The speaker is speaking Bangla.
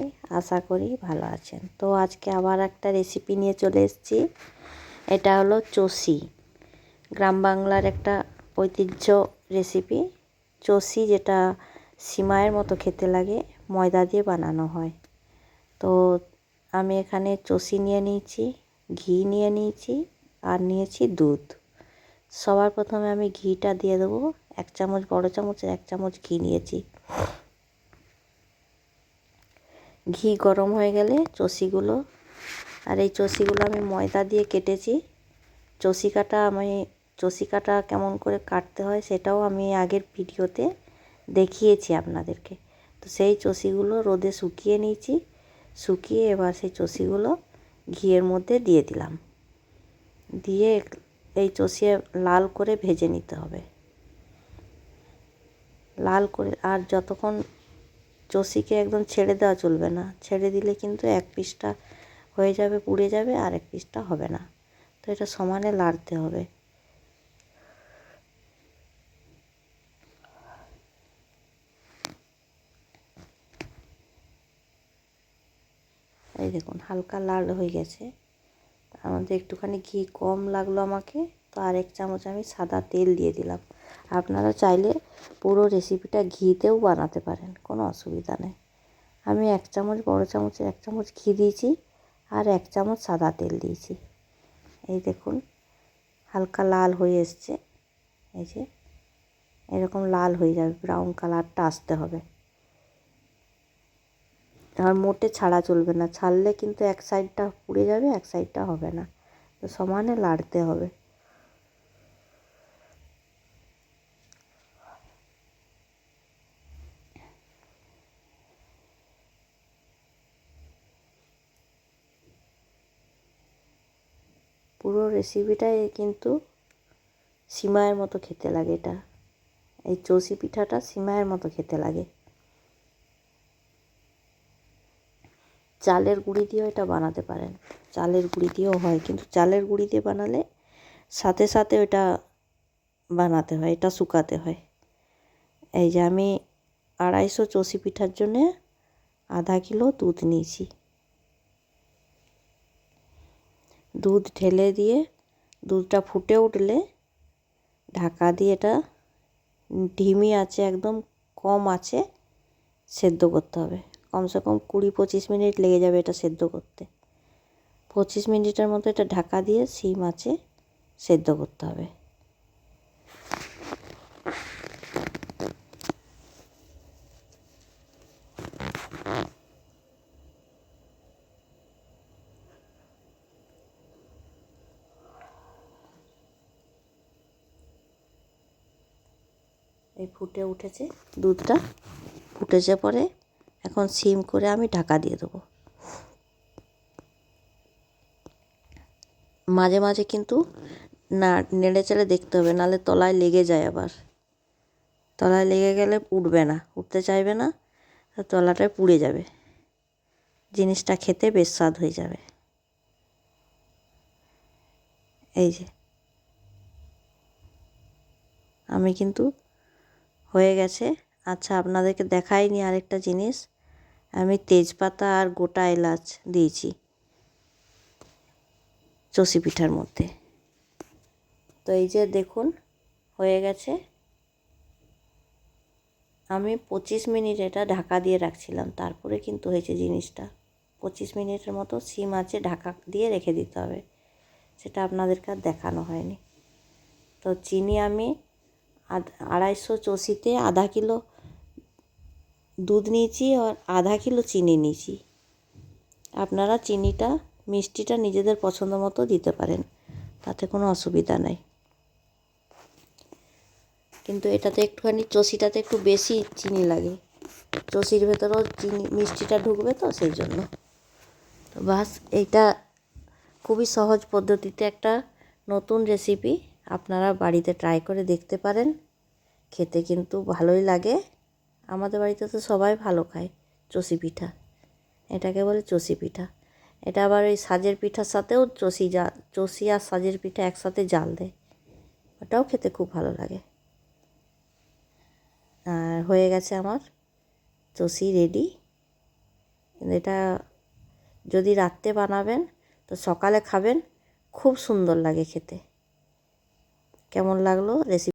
সবাই আশা করি ভালো আছেন। তো আজকে আবার একটা রেসিপি নিয়ে চলে এসেছি। এটা হলো চষি। গ্রাম বাংলার একটা ঐতিহ্য রেসিপি চষি যেটা সিমায়ের মতো খেতে লাগে, ময়দা দিয়ে বানানো হয়। তো আমি এখানে চষি নিয়ে নিয়েছি, ঘি নিয়ে নিয়েছি আর নিয়েছি দুধ। সবার প্রথমে আমি ঘিটা দিয়ে দেবো। এক চামচ, বড় চামচের এক চামচ ঘি নিয়েছি। ঘি গরম হয়ে গেলে চষিগুলো। আর এই চষিগুলো আমি ময়দা দিয়ে কেটেছি। চষি কাটা আমি চষি কাটা কেমন করে কাটতে হয় সেটাও আমি আগের ভিডিওতে দেখিয়েছি আপনাদেরকে। তো সেই চষিগুলো রোদে শুকিয়ে নিয়েছি। শুকিয়ে এবার সেই চষিগুলো ঘিয়ের মধ্যে দিয়ে দিলাম। দিয়ে এই চষিয়ে লাল করে ভেজে নিতে হবে। লাল করে, আর যতক্ষণ চষিকে একদম ছেড়ে দেওয়া চলবে না। ছেড়ে দিলে কিন্তু এক পিসটা হয়ে যাবে, পুড়ে যাবে, আর এক পিসটা হবে না। তো এটা সমানে লাড়তে হবে। এই দেখুন, হালকা লাল হয়ে গেছে। তার মধ্যে একটুখানি ঘি কম লাগল আমাকে, তো আরেক চামচ আমি সাদা তেল দিয়ে দিলাম। আপনারা চাইলে পুরো রেসিপিটা ঘিতেও বানাতে পারেন, কোনো অসুবিধা নেই। আমি এক চামচ, বড় চামচের এক চামচ ঘি দিয়েছি আর এক চামচ সাদা তেল দিয়েছি। এই দেখুন, হালকা লাল হয়ে এসছে। এই যে, এরকম লাল হয়ে যাবে ব্রাউন কালারটা আসতে হবে। আর মোটে ছাড়া চলবে না, ছাড়লে কিন্তু এক সাইডটা পুড়ে যাবে, এক সাইডটা হবে না। তো সমানে লাড়তে হবে। পুরো রেসিপিটাই কিন্তু সিমাইয়ের মতো খেতে লাগে এটা। এই চষি পিঠাটা সিমাইয়ের মতো খেতে লাগে। চালের গুঁড়ি দিয়েও এটা বানাতে পারেন। চালের গুঁড়ি দিয়েও হয়, কিন্তু চালের গুঁড়ি দিয়ে বানালে সাথে সাথে ওটা বানাতে হয়, এটা শুকাতে হয়। এই যে আমি আড়াইশো চষি পিঠার জন্যে আধা কিলো দুধ নিয়েছি। দুধ ঢেলে দিয়ে দুধটা ফুটে উঠলে ঢাকা দিয়ে এটা ঢিমি আছে, একদম কম আছে, সেদ্ধ করতে হবে। কমসে কম কুড়ি পঁচিশ মিনিট লেগে যাবে এটা সেদ্ধ করতে। পঁচিশ মিনিটের মতো এটা ঢাকা দিয়ে সিম আছে, সেদ্ধ করতে হবে। এই ফুটে উঠেছে, দুধটা ফুটেছে পরে এখন সিম করে আমি ঢাকা দিয়ে দেবো। মাঝে মাঝে কিন্তু না, নেড়ে চেড়ে দেখতে হবে নাহলে তলায় লেগে যায় আবার। তলায় লেগে গেলে উঠবে না, উঠতে চাইবে না তলাটায় পুড়ে যাবে। জিনিসটা খেতে বেশ স্বাদ হয়ে যাবে। এই যে। আমি কিন্তু হয়ে গেছে। আচ্ছা আপনাদেরকে দেখাইনি আরেকটা জিনিস। আমি তেজপাতা আর গোটা এলাচ দিয়েছি চষি পিঠার মধ্যে। তো এই যে দেখুন, হয়ে গেছে। আমি পঁচিশ মিনিট এটা ঢাকা দিয়ে রাখছিলাম। তারপরে কিন্তু হয়েছে জিনিসটা। পঁচিশ মিনিটের মতো সিম আছে, ঢাকা দিয়ে রেখে দিতে হবে। সেটা আপনাদেরকে আর দেখানো হয়নি। তো চিনি আমি আড়াইশো চষিতে আধা কিলো দুধ নিয়েছি আর আধা কিলো চিনি নিয়েছি। আপনারা চিনিটা, মিষ্টিটা নিজেদের পছন্দ মতো দিতে পারেন, তাতে কোনো অসুবিধা নাই। কিন্তু এটাতে একটুখানি চষিটাতে একটু বেশি চিনি লাগে। চষির ভেতরেও চিনি, মিষ্টিটা ঢুকবে তো সেই জন্য। তো বাস, এইটা খুবই সহজ পদ্ধতিতে একটা নতুন রেসিপি আপনারা বাড়িতে ট্রাই করে দেখতে পারেন। খেতে কিন্তু ভালোই লাগে। আমাদের বাড়িতে তো সবাই ভালো খায় চষি পিঠা। এটাকে বলে চষি পিঠা। এটা আবার ওই সাজের পিঠার সাথেও চষি জা, চষি আর সাজের পিঠা একসাথে জাল দেয়। ওটাও খেতে খুব ভালো লাগে। আর হয়ে গেছে আমার চষি রেডি। এটা যদি রাত্রে বানাবেন, তো সকালে খাবেন, খুব সুন্দর লাগে খেতে। কেমন লাগল রেসিপি?